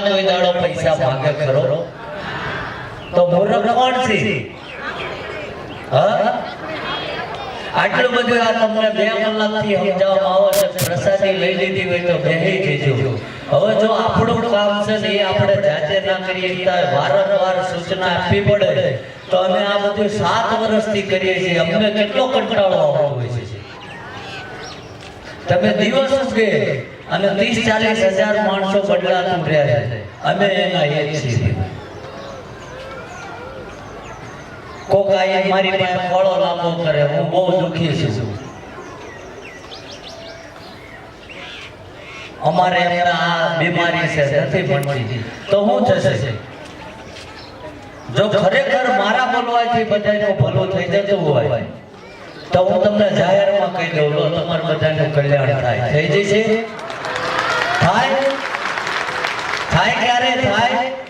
મને કોઈ દાડો પૈસા માંગે ખરો. તો મૂર્ખ કોણ છે? આટલું બધું આ તમને બે કલાકથી સમજાવવામાં આવો છે. પ્રસાદી લઈ લીધી હોય તો બેહી જજો. હવે જો આપણું કામ છે ને આપણે જાતે ના કરીએ વારંવાર સૂચના આપવી પડે. તો અમે આ બધું સાત વર્ષથી કરીએ છીએ. અમને કેટલો કંટાળો આવતો હોય છે. તમે દિવસ ઉગે અને ત્રીસ ચાલીસ હજાર માણસો બદલાતું રહે છે. અમે એના એક છીએ. કોક આયા મારી પાસે ફળો લાંબો કરે, હું બહુ દુઃખી છું. અમારે એમને આ બીમારી છે, નથી ભણતી તો હું થશે? જો ખરેખર મારા બોલવાથી બધાનું ભલું થઈ જતું હોય, તો હું તમને જાહેરમાં કહી દઉં તમારા બધાનું કલ્યાણ થાય. થઈ જશે? થાય ક્યારે થાય.